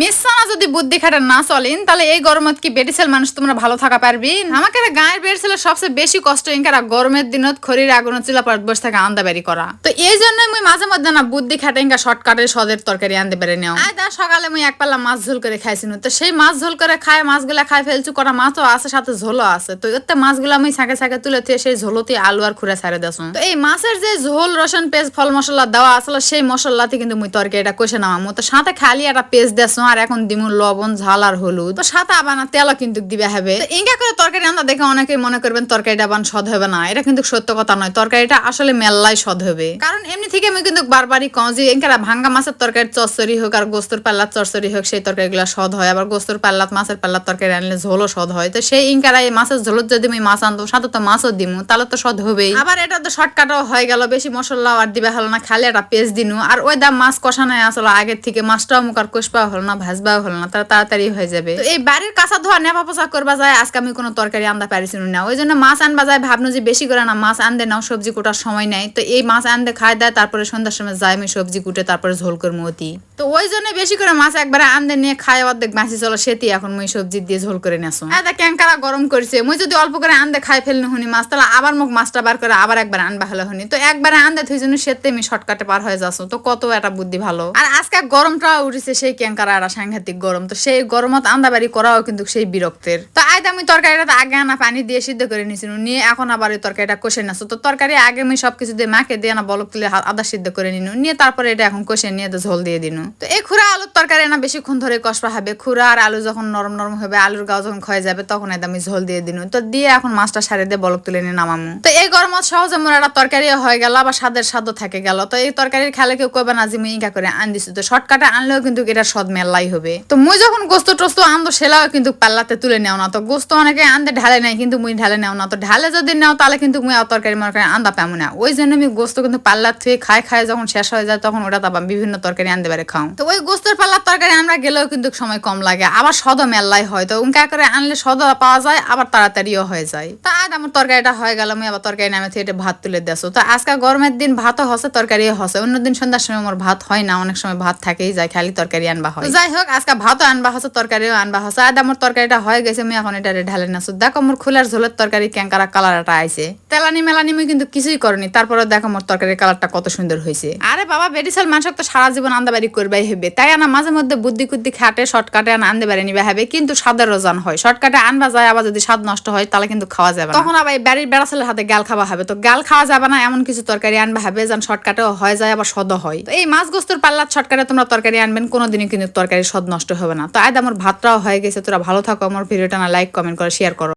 মিসানা যদি বুদ্ধি খাটা না চলেন, তাহলে এই গরমত কি বেডিসেল মানুষ তোমরা ভালো থাকা পারবি? আমাকে গায়ের বেডিসেলের সবচেয়ে বেশি কষ্ট ইনকারা গরমের দিনত খরির আগুন চিলা পর বসে থাকে আন্দা বেরি করা। তো এই জন্য মুই মাঝে মধ্যে না বুদ্ধি খাটে ইনকা শর্টকাটে সদের তরকারি আনতে পারে নেও আয় দা সকালে মুই এক পাল্লা মাছ ঝোল করে খাইছিনু তো সেই মাছ ঝোল করে খায়, মাছগুলা খাই ফেলছু করা মাছও আছে, সাথে ঝোলও আছে। তো এতে মাছগুলা মুই ছাকে ছাকে তুলে থুয়ে সেই ঝোলতে আলু আর খুঁড়ে ছাড়ে দেছো তো এই মাছের যে ঝোল, রসুন পেস্ট, ফল মশলা দেওয়া আসলে সেই মশলাতে কিন্তু মুই তরকারিটা কষে নামামু। তো সাথে খালি একটা পেস্ট দেছো আর এখন দিমু লবণ, ঝাল আর হলুদ। তো সাথে আবার না তেলও কিন্তু দিবে হবে। ইঙ্গা করে তরকারি আমরা দেখে অনেকে মনে করবেন তরকারিটা বান স্বাদ হবে না। এটা কিন্তু সত্য কথা নয়। তরকারিটা আসলে মেল্লাই সদ হবে। কারণ এমনি থেকে আমি কিন্তু বারবারই কম যে এঙ্কারা ভাঙ্গা মাছের তরকারি চচ্চড়ি হোক আর গোস্তর পাল্লার চচ্চড়ি হোক, সেই তরকারি তরকারিগুলো স্বাদ হয়। আবার গোস্তর পাল্লাত, মাছের পাল্লার তরকারি আনলে ঝোলও সদ হয়। তো সেই ইঙ্কারা এই মাছের ঝোলত যদি আমি মাছ আনতো সাথে তো মাছও দিমু, তাহলে তো সদ হবেই। আবার এটা তো শর্টকাটও হয়ে গেল। বেশি মশলা আর দিবা হলো না। খালি একটা পেস্ট দিনু। আর ওই দাম মাছ কষানো আসলে। আগের থেকে মাছটাও মুখ আর কষবা হলো না। ভাজবাও হলো না তারা তাড়াতাড়ি হয়ে যাবে। তো এই বাড়ির কাঁচা ধোয়া নেপা পোচা করবা যায় আজকে আমি কোনো তরকারি আনতে পারিছিল না। ওই জন্য মাছ আনবা যায় ভাবনু যে বেশি করে না মাছ আনতে নাও সবজি কোটার সময় নাই। তো এই মাছ আনতে খায় দেয় তারপরে সন্ধ্যার সময় যায় আমি সবজি কুটে তারপরে ঝোল করব অতি। তো ওই জন্য বেশি করে মাছ একবারে আনতে নিয়ে খায় অর্ধেক বাঁচি চলো সেটি এখন মুই সবজি দিয়ে ঝোল করে নেছো এটা ক্যাঙ্কারা গরম করছে মুই যদি অল্প করে আনতে খাই ফেলনি হুনি মাছ তাহলে আবার মুখ মাছটা বার করে আবার একবার আনবা হলো হুনি। তো একবারে আনতে থুই জন্য সেতে আমি শর্টকাটে পার হয়ে যাচ্ছ তো কত একটা বুদ্ধি ভালো। আর আজকে গরমটা উঠেছে সেই ক্যাঙ্কারা একটা সাংঘাতিক গরম, তো সেই গরমত আন্দাবাড়ি করাও কিন্তু সেই বিরক্তের। তো আজ আমি তরকারিটা আগে আনা পানি দিয়ে সিদ্ধ করে নিয়েছিল নিয়ে এখন আবার ওই তরকারিটা কষে নাছো। তো তরকারি আগে আমি সবকিছু দিয়ে মাকে দিয়ে না বলক তুলে আদা সিদ্ধ করে নিনু, নিয়ে তারপরে এটা এখন কষে নিয়ে তো ঝোল দিয়ে দিনু। তো এই খুরা আলুর তরকারি না বেশিক্ষণ ধরে কষবা হবে। খুরা আর আলু যখন নরম নরম হবে, আলুর গাও যখন ক্ষয়ে যাবে, তখন একদম আমি ঝোল দিয়ে দিনু। তো দিয়ে এখন মাছটা সারে দিয়ে বলক তুলে নিয়ে নামামু। তো এই গরমত সহজে মোর একটা তরকারি হয়ে গেল, আবার স্বাদের স্বাদও থাকে গেল। তো এই তরকারির খেলে কেউ কবে না যে ইঙ্কা করে আন দিছি। তো শর্টকাটে আনলেও কিন্তু এটা সদ মেলাই হবে। তো মুই যখন গোস্ত টোস্ত আনতো সেলাও কিন্তু পাল্লাতে তুলে নেও না। তো গোস্ত অনেকে আনতে ঢালে নাই, কিন্তু মুই ঢালে নেও না। তো ঢালে যদি নেও, তাহলে কিন্তু মুই তরকারি মরকারি আন্দা পাবো না। ওই জন্য আমি গোস্ত কিন্তু পাল্লার থুয়ে খায় খায় যখন শেষ হয়ে যায়, তখন ওটা তাবা বিভিন্ন তরকারি আনতে পারে খাও। তো ওই গোস্তের পাল্লার তরকারি আমরা গেলেও কিন্তু সময় কম লাগে। আবার সদ মেলাই হয়। তো উনকা করে আনলে সদ পাওয়া যায়, আবার তাড়াতাড়িও হয়ে যায়। তা আজ আমার তরকারিটা হয়ে গেল আমি আবার তরকারি নামে থেকে ভাত তুলে দেছো তো আজকে গরমের দিন ভাতও হসে, তরকারিও হসে। অন্যদিন সন্ধ্যার সময় আমার ভাত হয় না, অনেক সময় ভাত থাকেই যায়, খালি তরকারি আনবা হয়। যাই হোক, আজকে ভাতও আনবা হসে, তরকারিও আনবা হসে। আর আমার তরকারিটা হয়ে গেছে আমি এখন এটা ঢালে নাছো। দেখো মোর খোলার ঝোলের তরকারি ক্যাঙ্কারা কালারটা আইছে তেলানি মেলানি মুই কিন্তু কিছুই করিনি তারপরে দেখো মোর তরকারির কালারটা কত সুন্দর হয়েছে আরে বাবা বেডিসাল মানুষ তো সারা জীবন আন্দাবাড়ি করবাই হবে। তাই আনা মাঝে মধ্যে বুদ্ধি কুদ্দি খাটে শর্টকাটে আনা আনতে পারে নিবে হবে। কিন্তু স্বাদের রোজান হয়। শর্টকাটে আনবা যায়, আবার যদি স্বাদ নষ্ট হয়, তাহলে কিন্তু খাওয়া যাবে। তখন আবার বাড়ির বেড়াছেলের হাতে গাল খাওয়া হবে। তো গাল খাওয়া যাবে না, এমন কিছু তরকারি আনবা হবে, যেন শর্টকাটেও হয়ে যায়, আবার সদ হয়। তো এই মাছ গোস্তর পাল্লার শর্টকাটে তোমরা তরকারি আনবেন, কোনোদিনই কিন্তু তরকারি স্বাদ নষ্ট হবে না। তো আজ আমার ভাতটাও হয়ে গেছে। তোরা ভালো থাকো, আমার ভিডিওটা না লাইক কমেন্ট করে শেয়ার করো।